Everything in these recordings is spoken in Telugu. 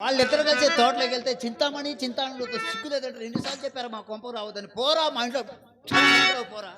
వాళ్ళిద్దరు కలిసి తోటలోకి వెళ్తే చింతామణి చింతామణి సిగ్గు లేదంటే రెండుసార్లు చెప్పారు మా కొంప రావద్దని. పోరా మా ఇంట్లో పోరా.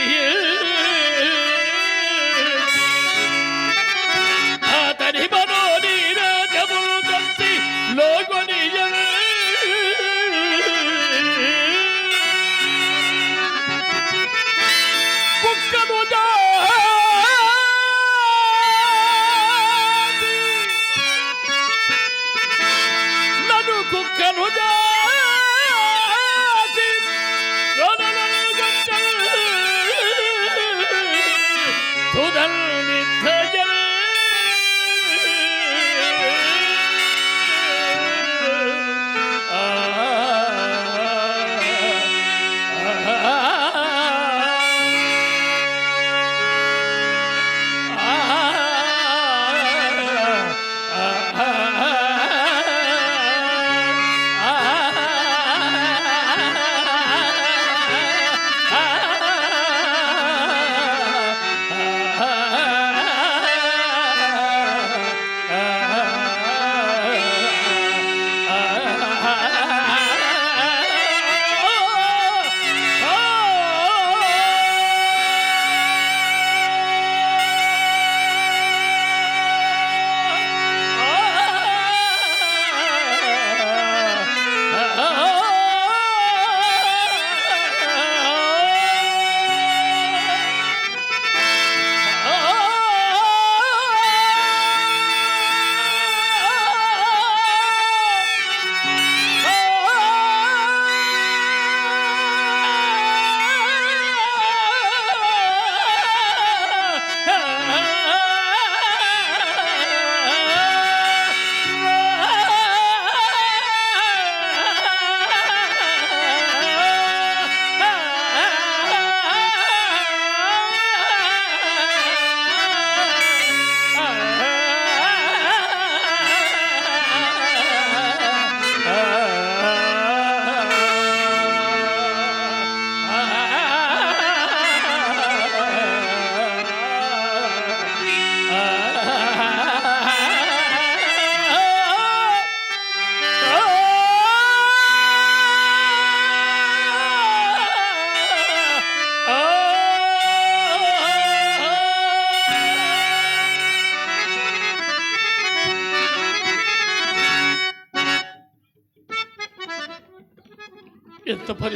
Yeah.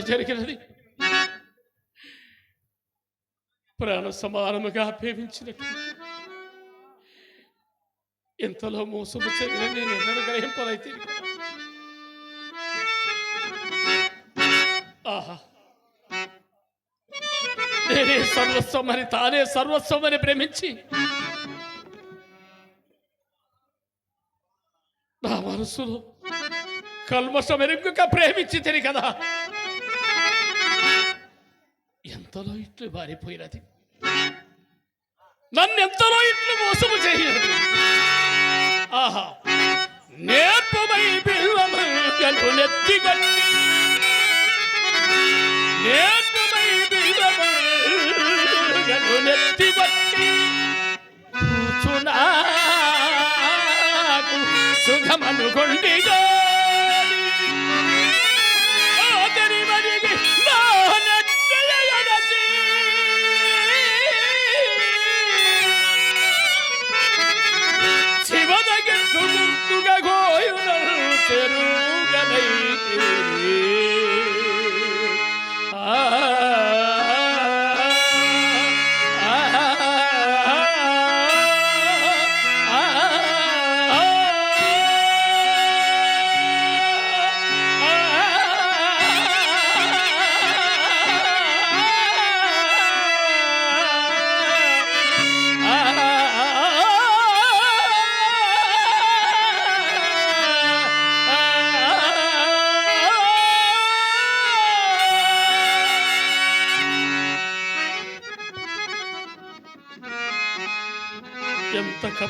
జరిగినది. ప్రాణ సమానముగా ప్రేమించినట్టు ఎంతలో మోసము చేయని నేను ఎన్నడూ గ్రహింపలైతే ఆహా. నేనే సర్వస్వమని తానే సర్వస్వమని ప్రేమించి నా మనసులో కల్మషం ఎరుగ్గుక ప్రేమించి తిరిగి కదా. 떨어 있을 말이 보이라디. 난내 떨어 있는 모습을 제일. 아하. 내 봄의 빌밤을 간분에 뛰겠니. 내 봄의 빌밤을 간분에 뛰겠니. 부추나고 수감한 골리가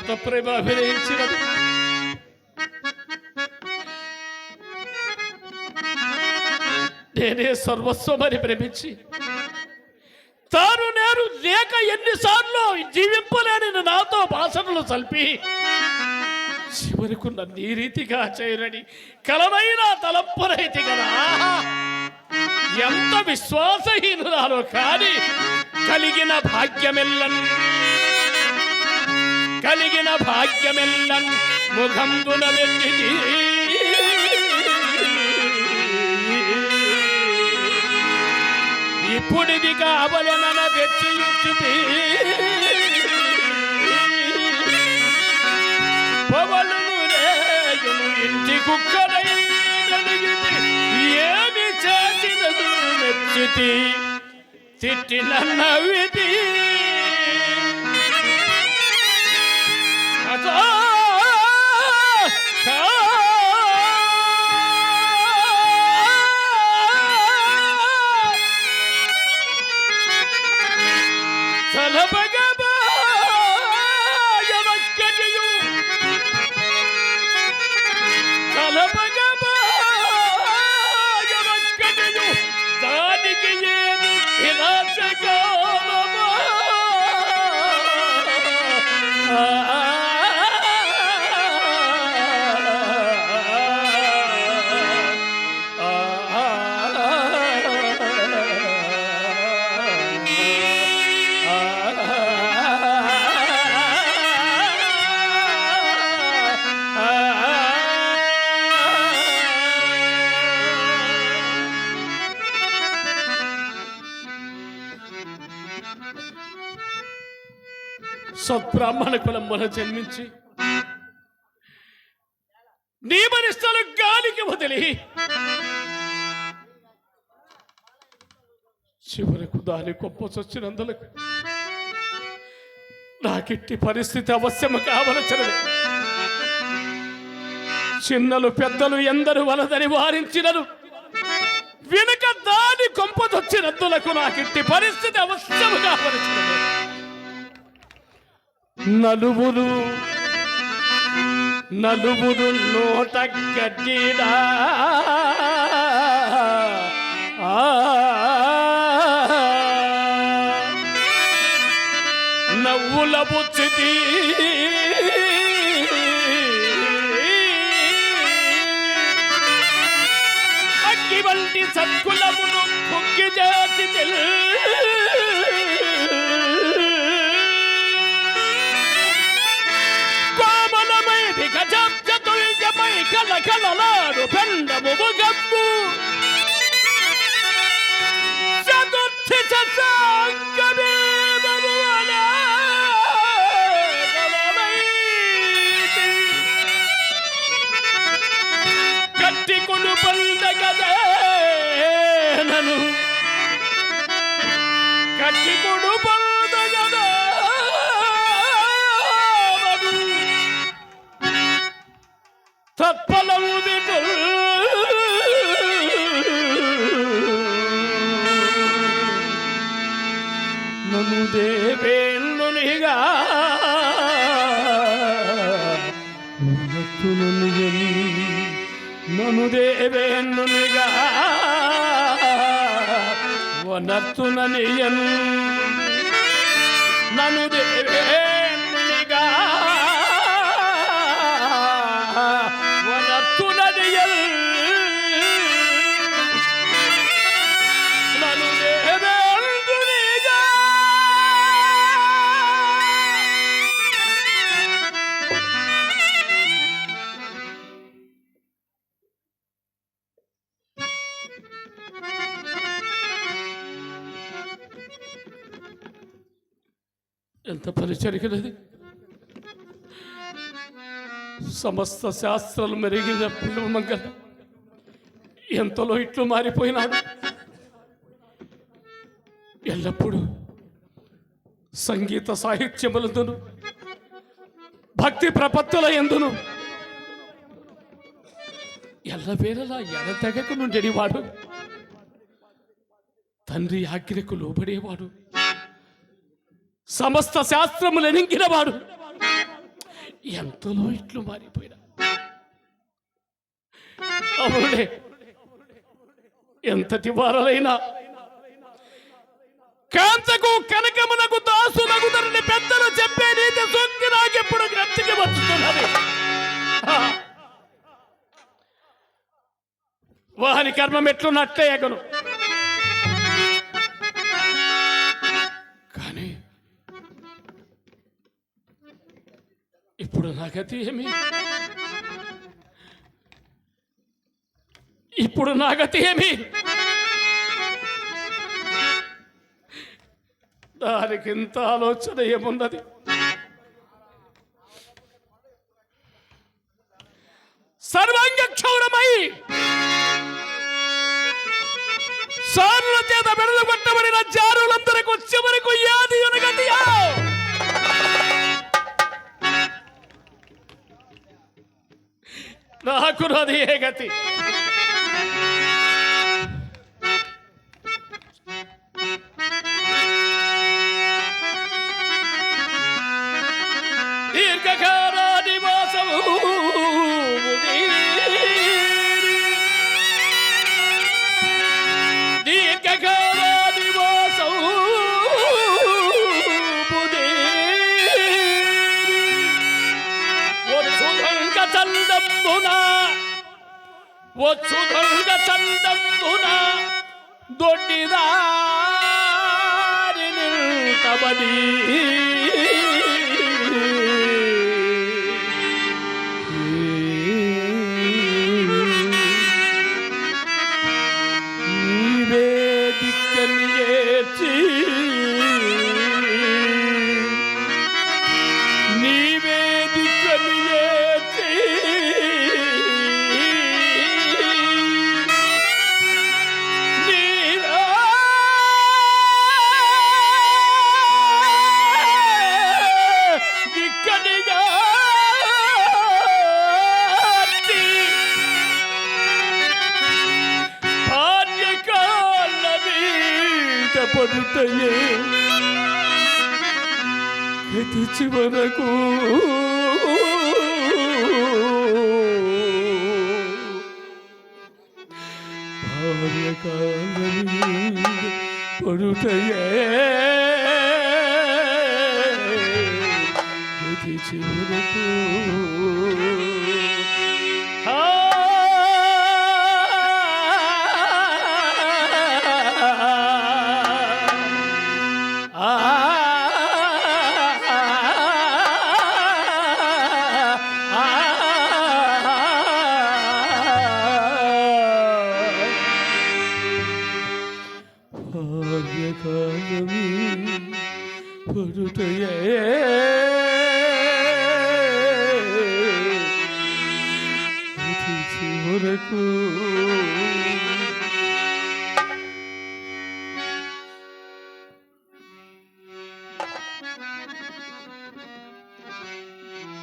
ఎంత ప్రేమ అభినయించినది నేనే సర్వస్వమని ప్రేమించి తాను నేను లేక ఎన్నిసార్లు జీవింపలేని నాతో భాషణలు సల్పి చివరకు నన్ను ఈ రీతిగా చేయరని కలనైనా తలంపరైతి కదా. ఎంత విశ్వాసహీనురాలో కానీ కలిగిన భాగ్యమెల్లన్ కలిగిన భాగ్యమెల్లం ముఖంబున వెండిది ఇప్పుడిది కావలనన తెచ్చియుచుతి పవలును ఇంటి కుక్కడై ఏమి చేసినదు మెచ్చితి తిట్టిన నవ్వితి సత్బ్రాహ్మణ కులమున జన్మించి నియమనిష్టలు గాలికి వదిలి చివరకు దాని గొప్ప నాకిట్టి పరిస్థితి అవశ్యము కావలసినది. చిన్నలు పెద్దలు ఎందరు వలదని వారించినరు. వెనుక దాని కొంపదొచ్చినందులకు నాకిట్టి పరిస్థితి అవశ్యము కావలసినది. నలుగురు నలుగురు నోట గడ్డిడా నవ్వుల బుచ్చితి అగ్గి వంటి సత్కులమును పొక్కి చేసి కోమలమైది గజాబ్జతుల్యమై కల కలలాడు పెండము ముగమ్ము చతుర్థి చసాంగమే తత్ఫలం విటు నన్ను దేవేంద్రునిగా నన్ను దేవేంద్రునిగా వనర్తుననియన్ నన్ను దే జరిగినది సమస్త శాస్త్రాలు మెరిగిన పిల్లమంగ ఎంతలో ఇట్లు మారిపోయినాడు. ఎల్లప్పుడూ సంగీత సాహిత్యములందును భక్తి ప్రపత్తుల ఎందును ఎల్లవేళలా ఎడతెగకు నుండెడివాడు. తండ్రి ఆజ్ఞకు లోబడేవాడు. సమస్త శాస్త్రములు ఎనింగినవాడు. ఎంతలో ఇట్లు మారిపోయినా. అవునులే. ఎంతటి వారలైనా. కాంతకు కనకమునకు దాసునకు ధరని పెద్దలు చెప్పే నీతి సొంగి నాకెప్పుడు గ్రతికి వచ్చుతున్నది. ఆ. కర్మం ఎట్లున్నట్టే ఎగను ఇప్పుడు నా గతి ఏమి ఇప్పుడు నా గతి ఏమి దానికి ఇంత ఆలోచన ఏమున్నది? నాకు నది ఏ వచ్చుదంగ చందంబున దొడ్డిదారి నిల్తబడి పడుతయే గతి చివరకు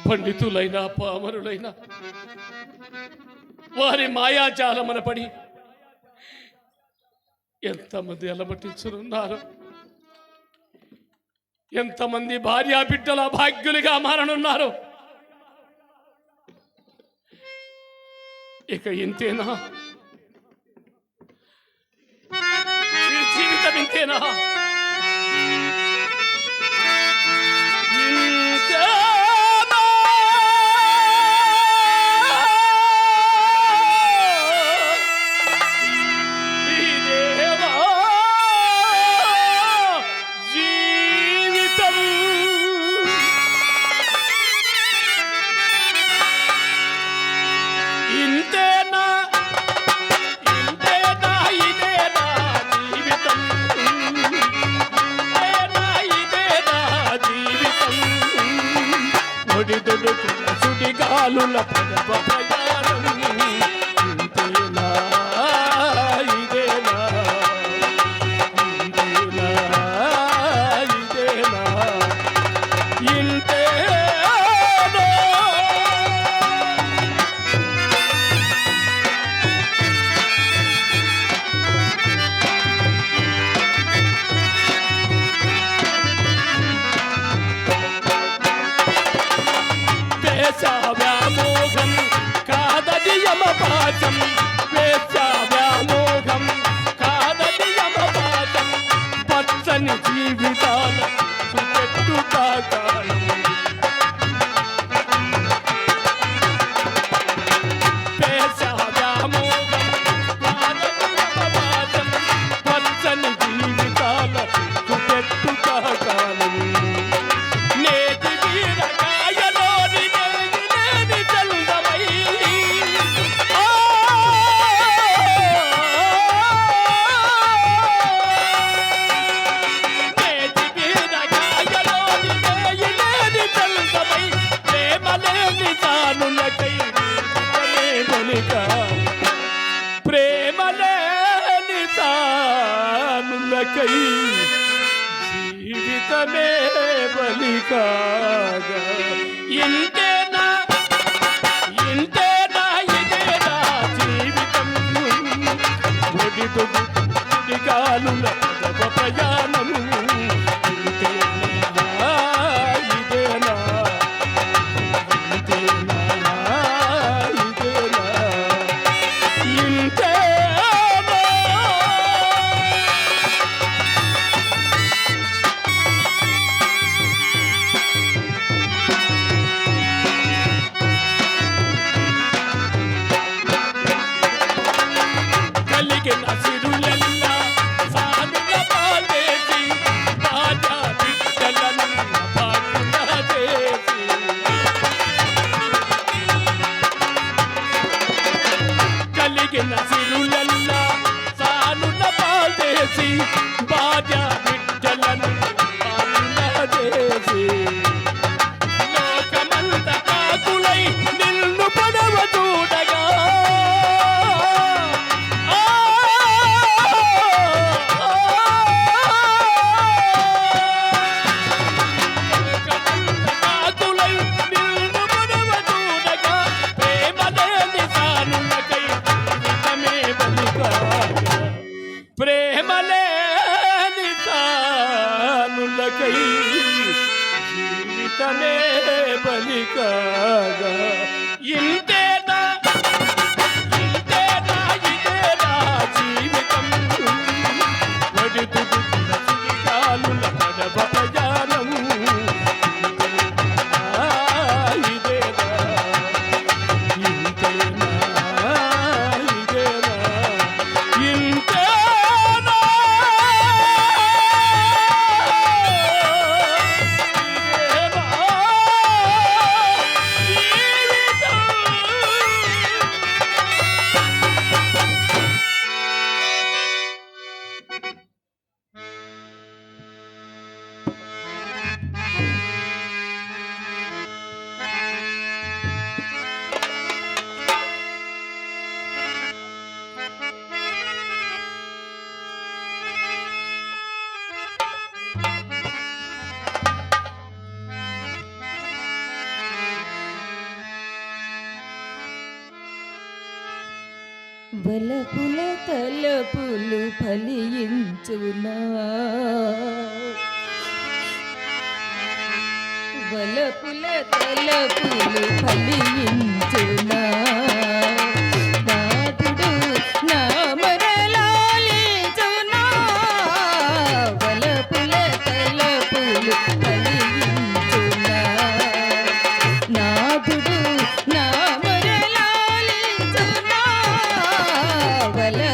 పండితులైన పామరులైన. వారి మాయాజాలమన పడి ఎంతమంది అలమటించనున్నారు. ఎంతమంది భార్యా బిడ్డల భాగ్యులుగా మారనున్నారు. ఇక ఇంతేనా? జీవితం ఇంతేనా? సుడిగాలుల పదవ ప్రయాణం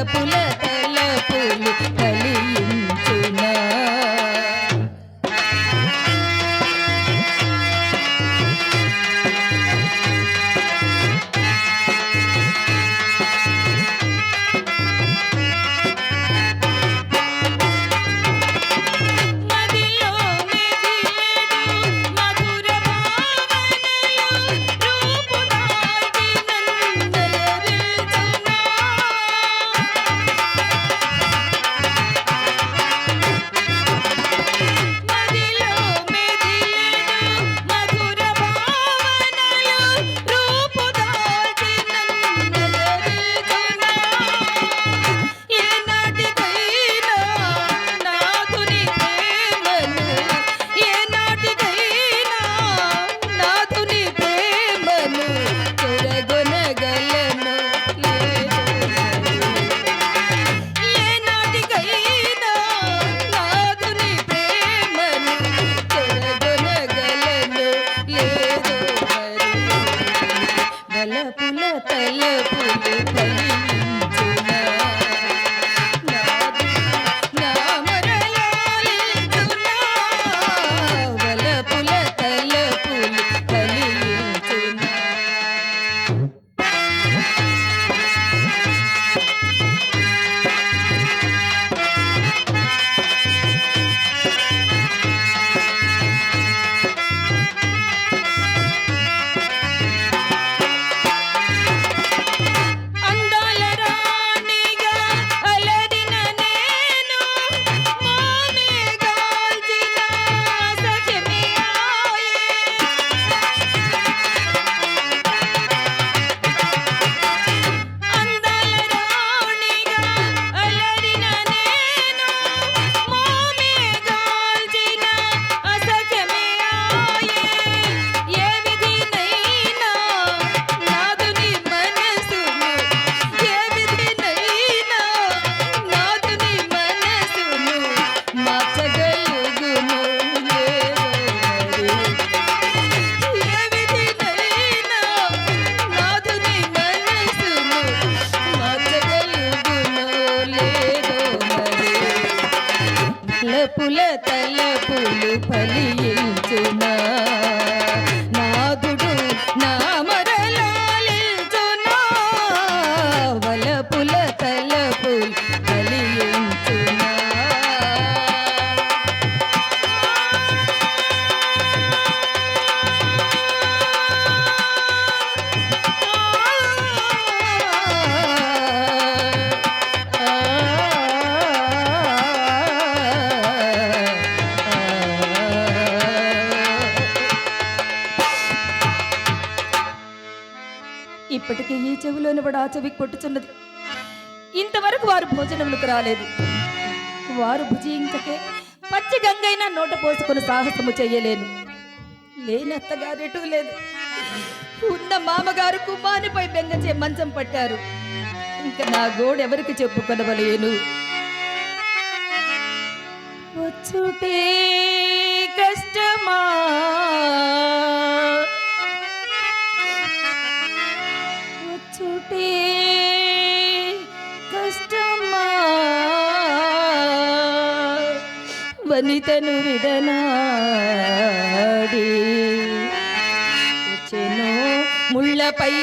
புல ఈ వాడు ఆచవి కొట్టుచున్నది ఇంతవరకు వారు భోజనములకు రాలేదు. వారు భుజించకే పచ్చి గంగైనా నోట పోసుకుని సాహసము చేయలేను. లేని అత్తగారెటు లేదు. ఉన్న మామగారు కుమారుపై బెంగచే మంచం పట్టారు. ఇంకా నా గోడెవరికి చెప్పుకొనవలేను. వచ్చుటే వచ్చుటే కష్టమా వనితను విడనాడి వచ్చెను ముళ్ళపై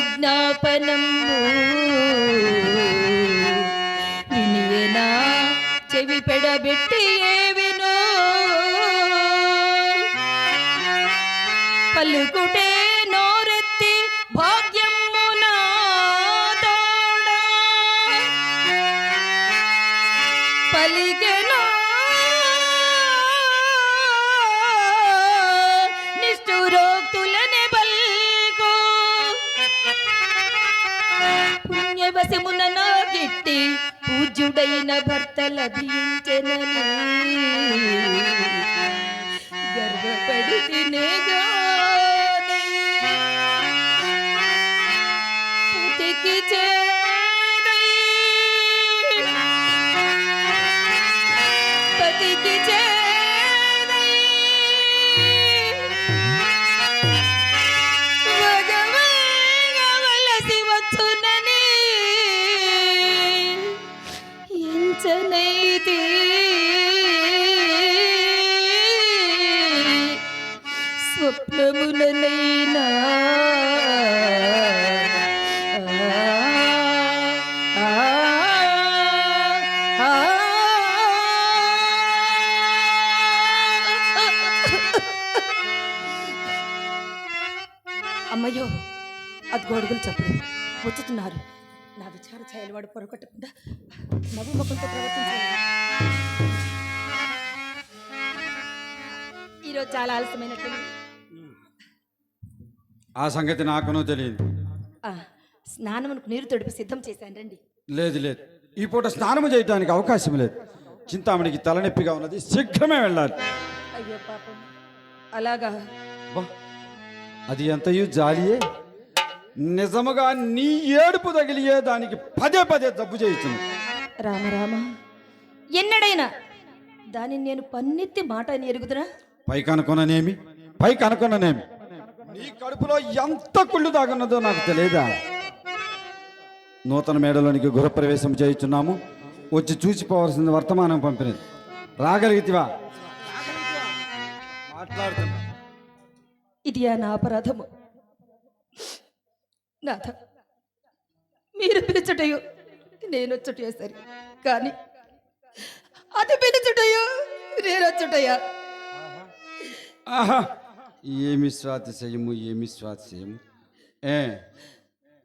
నా విజ్ఞాపనము. వినియనా చెవి పెడబెట్టి ఏ విను పలుకుటే నోరెత్తి భాగ నిజుడైన భర్త లభించెనని గర్వపడి చాలా ఆలస్యమైనట్టుంది ఆ సంగతి నాకునూ తెలియదు. స్నానమునకు నీరు తొడిపి సిద్ధం చేశాను రండి. లేదు లేదు. ఈ పూట స్నానము చేయడానికి అవకాశం లేదు. చింతామణికి తలనొప్పిగా ఉన్నది శీఘ్రమే వెళ్ళాలి. అయ్యో పాపం. అలాగా? బా, అది ఎంతయు జాలియే. నిజముగా నీ ఏడుపు తగిలియే దానికి పదే పదే జబ్బు చేయించును రామ రామ. ఎన్నడైనా దానిని నేను పన్నెత్తి మాట అని ఎరుగుదురా? పైకి అనుకున్ననేమి పైకి అనుకున్ననేమి నీ కడుపులో ఎంత కుళ్ళు దాగున్నదో నాకు తెలియదా నూతన మేడలోనికి గృహప్రవేశం చేయుచున్నాము. వచ్చి చూసిపోవాల్సింది వర్తమానం పంపినది. రాగలిగితివా? మాట్లాడుతున్నా. ఇది నా అపరాధము. నాథ మీరు పిలుచుటయో నేను వచ్చుటయో సరి. కానీ అది పిలుచుటయో నేను వచ్చుటయా ఆహా. ఏమి స్వాతిశయము ఏమి స్వాతిశయము? ఏ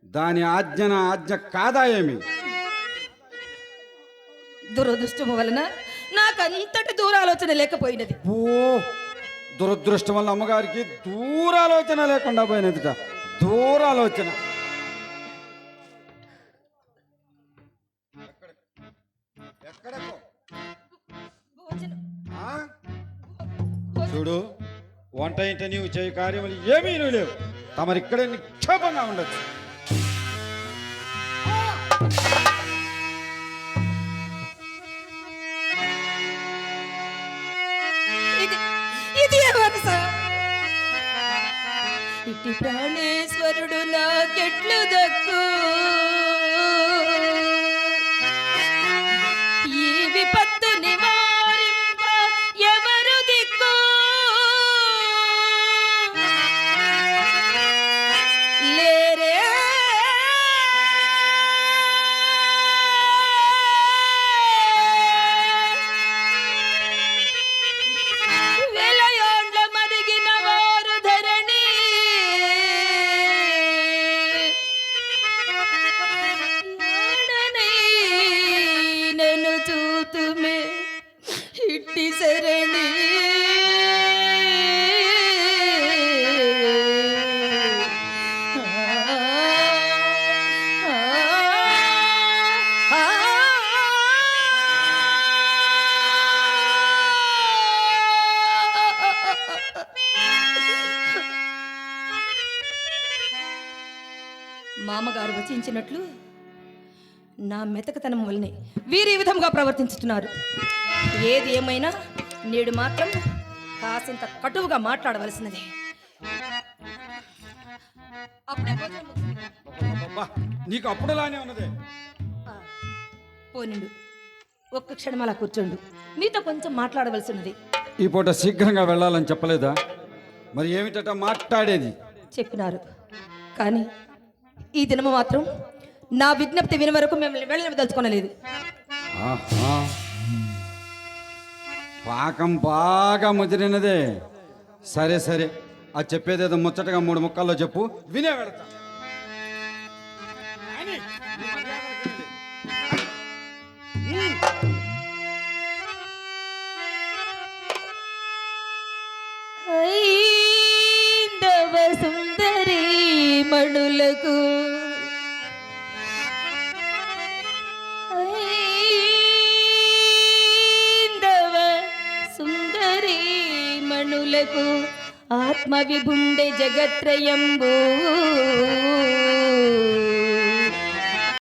దాని ఆజ్ఞన ఆజ్ఞ కాదా ఏమి? దురదృష్టము వలన నాకు అంతటి దూరాలోచన లేకపోయినది. ఓ దురదృష్టం వల్ల అమ్మగారికి దూరాలోచన లేకుండా పోయినదిట. దూరాలోచన. వంట ఇంట నీవు చేయ కార్యములు ఏమీ నువ్వు లేవు తమరిక్కడే నిక్షేపంగా ఉండొచ్చు. ఇది ఇది ఎవరు ప్రాణేశ్వరుడు నాకెట్లు దక్కు? మామగారు వచించినట్లు నా మెతకతనం వల్లనే వీరు ఈ విధంగా ప్రవర్తించుతున్నారు. ఏది ఏమైనా నేడు మాత్రం కాసింత కటువుగా మాట్లాడవలసినదే. అప్పుడే నీకు అప్పుడులానే ఉన్నదే. పోనిండు ఒక్క క్షణం అలా కూర్చోండు. మీతో కొంచెం మాట్లాడవలసినది. ఈ పూట శీఘ్రంగా వెళ్ళాలని చెప్పలేదా? మరి ఏమిటట మాట్లాడేది? చెప్పినారు. కానీ ఈ దినము మాత్రం నా విజ్ఞప్తి విని వరకు మిమ్మల్ని వెళ్ళదలుచుకోనలేదు ఆహా. పాకం బాగా ముదిరినదే. సరే సరే. అది చెప్పేదేదో ముచ్చటగా మూడు ముక్కల్లో చెప్పు. వినే వెళతా. ఐందవ సుందరి మణులకు ఆత్మ విభుండే జగత్రయంబూ.